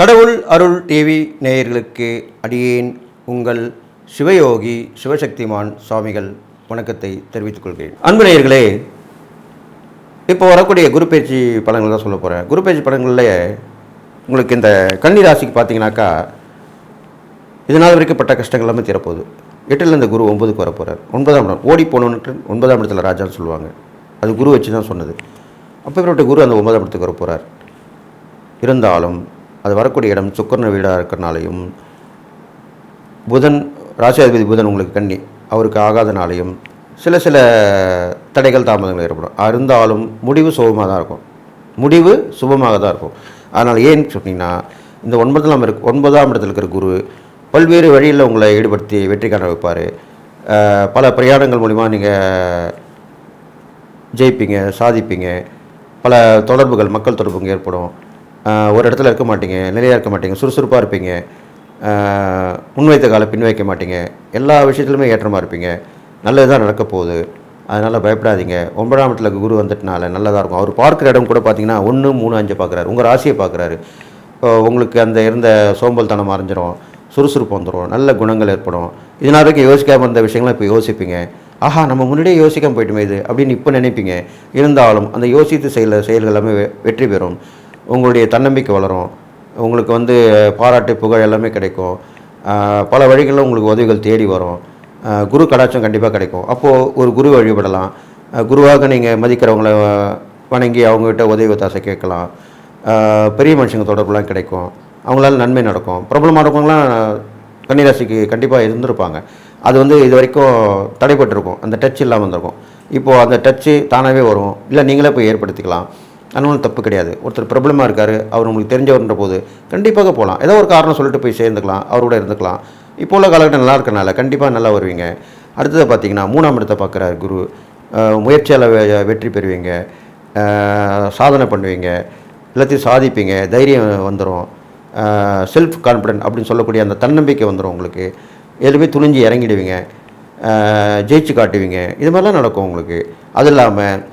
கடவுள் அருள் டிவி நேயர்களுக்கு அடியேன் உங்கள் சிவயோகி சிவசக்திமான் சுவாமிகள் வணக்கத்தை தெரிவித்துக் கொள்கிறேன். அன்பு நேயர்களே இப்போ வரக்கூடிய குரு பேச்சு படங்கள் தான் சொல்ல போகிறேன் குரு பேச்சு படங்களில் உங்களுக்கு இந்த கன்னி ராசிக்கு பார்த்தீங்கன்னாக்கா இதனால் வரைக்கும் பட்ட கஷ்டங்கள் எல்லாமே தீரப்போகுது. எட்டில் இந்த குரு ஒன்பதுக்கு வர போகிறார் ஒன்பதாம் இடம். ஓடி போனோன்ட்டு ஒன்பதாம் இடத்துல ராஜான்னு சொல்லுவாங்க. அது குரு வச்சு தான் சொன்னது. அப்போ குரு அந்த ஒன்பதாம் இடத்துக்கு வர போகிறார் இருந்தாலும் அது வரக்கூடிய இடம் சுக்கரன் வீடாக இருக்கிறனாலையும் புதன் ராசியாதிபதி புதன் உங்களுக்கு கண்ணி அவருக்கு ஆகாதனாலையும் சில சில தடைகள் தாமதங்கள் ஏற்படும். இருந்தாலும் முடிவு சுபமாக தான் இருக்கும். முடிவு சுபமாக தான் இருக்கும். அதனால் ஏன் சொன்னீங்கன்னா இந்த ஒன்பதாம் இருக்கு ஒன்பதாம் இடத்துல இருக்கிற குரு பல்வேறு வழியில் உங்களை ஈடுபடுத்தி வெற்றி காண வைப்பார். பல பிரயாணங்கள் மூலிமா நீங்கள் ஜெயிப்பீங்க சாதிப்பீங்க. பல தொடர்புகள் மக்கள் தொடர்புங்க ஏற்படும். ஒரு இடத்துல இருக்க மாட்டீங்க நிலையாக இருக்க மாட்டீங்க சுறுசுறுப்பாக இருப்பீங்க. முன்வைத்த காலை பின் வைக்க மாட்டீங்க. எல்லா விஷயத்துலையுமே ஏற்றமாக இருப்பீங்க. நல்லது தான் நடக்க போகுது. அதனால் பயப்படாதீங்க. ஒன்பதாம் இடத்துல குரு வந்துட்டனால நல்லதாக இருக்கும். அவர் பார்க்குற இடம் கூட பார்த்தீங்கன்னா ஒன்று மூணு அஞ்சு பார்க்குறாரு உங்கள் ராசியை பார்க்குறாரு உங்களுக்கு அந்த இருந்த சோம்பல் தனம் மறைஞ்சிரும் சுறுசுறுப்பு வந்துடும் நல்ல குணங்கள் ஏற்படும். இதனால் வரைக்கும் யோசிக்காமல் இருந்த விஷயங்கள்லாம் இப்போ யோசிப்பீங்க. ஆஹா நம்ம முன்னாடியே யோசிக்காம போயிட்டுமே இது அப்படின்னு இப்போ நினைப்பீங்க. இருந்தாலும் அந்த யோசித்து செயல செயல்கள் எல்லாமே வெற்றி பெறும். உங்களுடைய தன்னம்பிக்கை வளரும். உங்களுக்கு வந்து பாராட்டு புகழ் எல்லாமே கிடைக்கும். பல வழிகளில் உங்களுக்கு உதவிகள் தேடி வரும். குரு கடாட்சம் கண்டிப்பாக கிடைக்கும். அப்போது ஒரு குரு வழிபடலாம். குருவாக நீங்கள் மதிக்கிறவங்கள வணங்கி அவங்ககிட்ட உதவி ஒத்தாசை கேட்கலாம். பெரிய மனுஷங்க தொடர்புலாம் கிடைக்கும். அவங்களால நன்மை நடக்கும். பிரபலமாக இருக்கவங்களாம் கன்னிராசிக்கு கண்டிப்பாக இருந்திருப்பாங்க. அது வந்து இது வரைக்கும் தடைப்பட்டிருக்கும். அந்த டச் இல்லாமல் இருந்திருக்கும். இப்போது அந்த டச்சு தானாகவே வரும். இல்லை நீங்களே போய் ஏற்படுத்திக்கலாம். அதனால தப்பு கிடையாது. ஒருத்தர் பிரபலமாக இருக்கார் அவர் உங்களுக்கு தெரிஞ்சவர்ன்ற போது கண்டிப்பாக போகலாம் ஏதோ ஒரு காரணம் சொல்லிட்டு போய் சேர்ந்துக்கலாம் அவரோட இருந்துக்கலாம். இப்போ உள்ள காலகட்டம் நல்லா இருக்கனால கண்டிப்பாக நல்லா வருவீங்க. அடுத்தது பார்த்தீங்கன்னா மூணாம் இடத்தை பார்க்குறாரு குரு. முயற்சியால் வெ- வெற்றி பெறுவீங்க. சாதனை பண்ணுவீங்க. எல்லாத்தையும் சாதிப்பீங்க. தைரியம் வந்துடும் செல்ஃப் கான்ஃபிடென்ட் அப்படின்னு சொல்லக்கூடிய அந்த தன்னம்பிக்கை வந்துடும் உங்களுக்கு. எதுவுமே துணிஞ்சு இறங்கிடுவீங்க. ஜெயிச்சு காட்டுவீங்க. இது மாதிரிலாம் நடக்கும் உங்களுக்கு. அது இல்லாமல்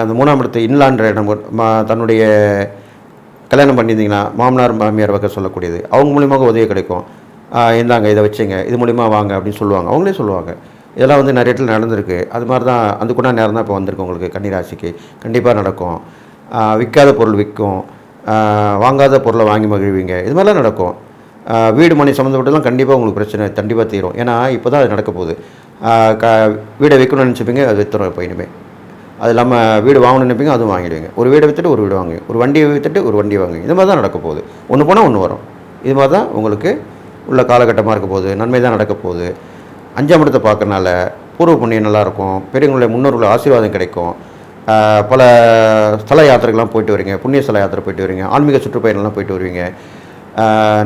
அந்த மூணாம் இடத்து இன்லான்ற இடம் தன்னுடைய கல்யாணம் பண்ணியிருந்தீங்கன்னா மாமனார் மாமியார் வகை சொல்லக்கூடியது. அவங்க மூலியமாக உதவி கிடைக்கும். இந்தாங்க இதை வச்சுங்க இது மூலிமா வாங்க அப்படின்னு சொல்லுவாங்க. அவங்களே சொல்லுவாங்க. இதெல்லாம் வந்து நிறைய இடத்துல நடந்திருக்கு. அது மாதிரி தான் அதுக்குன்னா நேரம் தான் இப்போ வந்திருக்கு உங்களுக்கு கன்னிராசிக்கு. கண்டிப்பாக நடக்கும். விற்காத பொருள் விற்கும். வாங்காத பொருளை வாங்கி மகிழ்வீங்க. இது மாதிரிலாம் நடக்கும். வீடு மனை சம்மந்தப்பட்டலாம் கண்டிப்பாக உங்களுக்கு பிரச்சனை கண்டிப்பாக தீரும். ஏன்னா இப்போ தான் அது நடக்க போகுது. க வீடை விற்கணும்னு நினச்சிப்பீங்க அது விற்றுறோம் இப்போ இனிமேல் அது இல்லாமல் வீடு வாங்கணும்னு நினைப்பீங்க அதுவும் வாங்கிடுவீங்க. ஒரு வீடை விற்றுட்டு ஒரு வீடு வாங்குவீங்க. ஒரு வண்டியை விற்றுட்டு ஒரு வண்டி வாங்குவீங்க. இது மாதிரி தான் நடக்க போகுது. ஒன்று போனால் ஒன்று வரும். இது மாதிரி தான் உங்களுக்கு உள்ள காலகட்டமாக இருக்க போகுது. நன்மை தான் நடக்க போகுது. அஞ்சாம் இடத்தை பார்க்கறனால பூர்வ புண்ணியம் நல்லாயிருக்கும் பெரியவங்களுடைய முன்னோர்களுடைய ஆசீர்வாதம் கிடைக்கும். பல ஸ்தல யாத்திரைகள்லாம் போயிட்டு வரீங்க. புண்ணிய ஸ்தல யாத்திரை போயிட்டு வரீங்க. ஆன்மீக சுற்றுப்பயணம்லாம் போயிட்டு வருவீங்க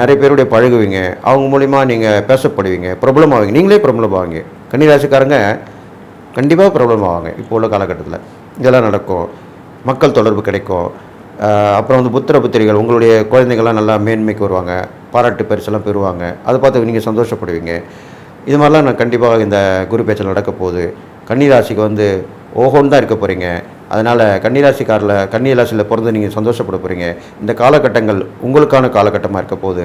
நிறைய பேருடைய பழகுவீங்க. அவங்க மூலிமா நீங்கள் பேசப்படுவீங்க. பிரபலமாவீங்க. நீங்களே பிரபலமாவீங்க. கன்னிராசிக்காரங்க கண்டிப்பாக ப்ராப்ளம் ஆவாங்க. இப்போ உள்ள காலகட்டத்தில். இதெல்லாம் நடக்கும். மக்கள் தொடர்பு கிடைக்கும். அப்புறம் வந்து புத்திர புத்திரிகள் உங்களுடைய குழந்தைங்கள்லாம் நல்லா மேன்மைக்கு வருவாங்க. பாராட்டு பரிசெல்லாம் பெறுவாங்க. அதை பார்த்து நீங்கள் சந்தோஷப்படுவீங்க. இது மாதிரிலாம் நான் கண்டிப்பாக இந்த குரு பேச்சில் நடக்க போகுது. கன்னிராசிக்கு வந்து ஓஹோன்னு தான் இருக்க போகிறீங்க அதனால் கன்னிராசிக்காரில் கன்னிராசியில் பிறந்து நீங்கள் சந்தோஷப்பட போகிறீங்க இந்த காலகட்டங்கள் உங்களுக்கான காலகட்டமாக இருக்க போது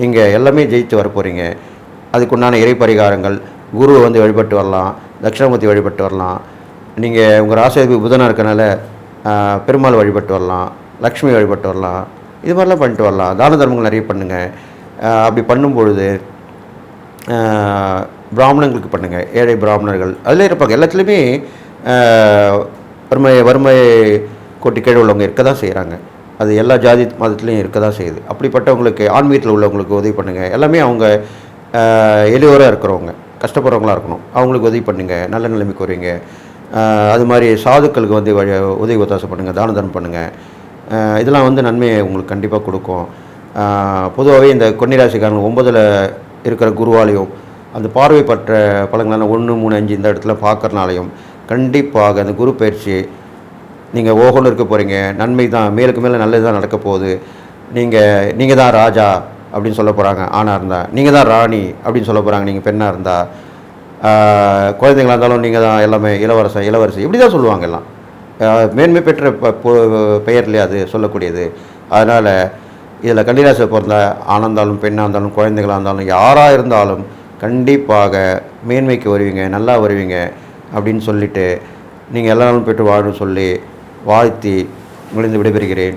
நீங்கள் எல்லாமே ஜெயித்து வர போகிறீங்க அதுக்குண்டான இறை பரிகாரங்கள் குருவை வந்து வழிபட்டு வரலாம். தட்சிணாமூர்த்தி வழிபட்டு வரலாம். நீங்கள் உங்கள் ராசிக்கு புதனாக இருக்கனால பெருமாள் வழிபட்டு வரலாம் லக்ஷ்மி வழிபட்டு வரலாம். இது மாதிரிலாம் பண்ணிட்டு வரலாம். தான தர்மங்கள் நிறைய பண்ணுங்கள் அப்படி பண்ணும் பொழுது பிராமணங்களுக்கு பண்ணுங்கள் ஏழை பிராமணர்கள். அதில் இருப்பாங்க. எல்லாத்துலேயுமே வறுமை வறுமை கோட்டி கீழே உள்ளவங்க இருக்க தான் செய்கிறாங்க அது எல்லா ஜாதி மதத்துலேயும் இருக்க தான் செய்யுது. அப்படிப்பட்டவங்களுக்கு ஆன்மீகத்தில் உள்ளவங்களுக்கு உதவி பண்ணுங்கள் எல்லாமே அவங்க எளியோராக இருக்கிறவங்க. கஷ்டப்படுறவங்களா இருக்கணும். அவங்களுக்கு உதவி பண்ணுங்கள் நல்ல நிலைமைக்கு வருவீங்க. அது மாதிரி சாதுக்களுக்கு வந்து வழி உதவி ஒத்தாசை பண்ணுங்கள் தான தர்மம் பண்ணுங்கள் இதெல்லாம் வந்து நன்மையை உங்களுக்கு கண்டிப்பாக கொடுக்கும். பொதுவாகவே இந்த கொன்னிராசிக்காரங்க ஒன்பதில் இருக்கிற குருவாலையும் அந்த பார்வை பற்ற பழங்களான ஒன்று மூணு அஞ்சு இந்த இடத்துல பார்க்கறனாலையும் கண்டிப்பாக அந்த குரு பயிற்சி நீங்கள் ஓகோன்னு இருக்க போகிறீங்க நன்மை தான் மேலுக்கு மேலே நல்லது தான் நடக்க போகுது. நீங்கள் நீங்கள் தான் ராஜா. அப்படின்னு சொல்ல போகிறாங்க ஆணாக இருந்தால் நீங்கள் தான் ராணி அப்படின்னு சொல்ல போகிறாங்க நீங்கள் பெண்ணாக இருந்தால் குழந்தைங்களாக இருந்தாலும் நீங்கள் தான் எல்லாமே இளவரசன் இளவரசி. இப்படி தான் சொல்லுவாங்க எல்லாம். மேன்மை பெற்ற பெயர்லேயே அது சொல்லக்கூடியது. அதனால் இதில் கன்னிராசியில் பிறந்த ஆணாக இருந்தாலும் பெண்ணாக இருந்தாலும் குழந்தைகளாக இருந்தாலும் யாராக இருந்தாலும் கண்டிப்பாக மேன்மைக்கு வருவீங்க நல்லா வருவீங்க அப்படின்னு சொல்லிவிட்டு நீங்கள் எல்லா நாளும் பெற்று வாழும் சொல்லி வாழ்த்தி முடிந்து விடைபெறுகிறேன்.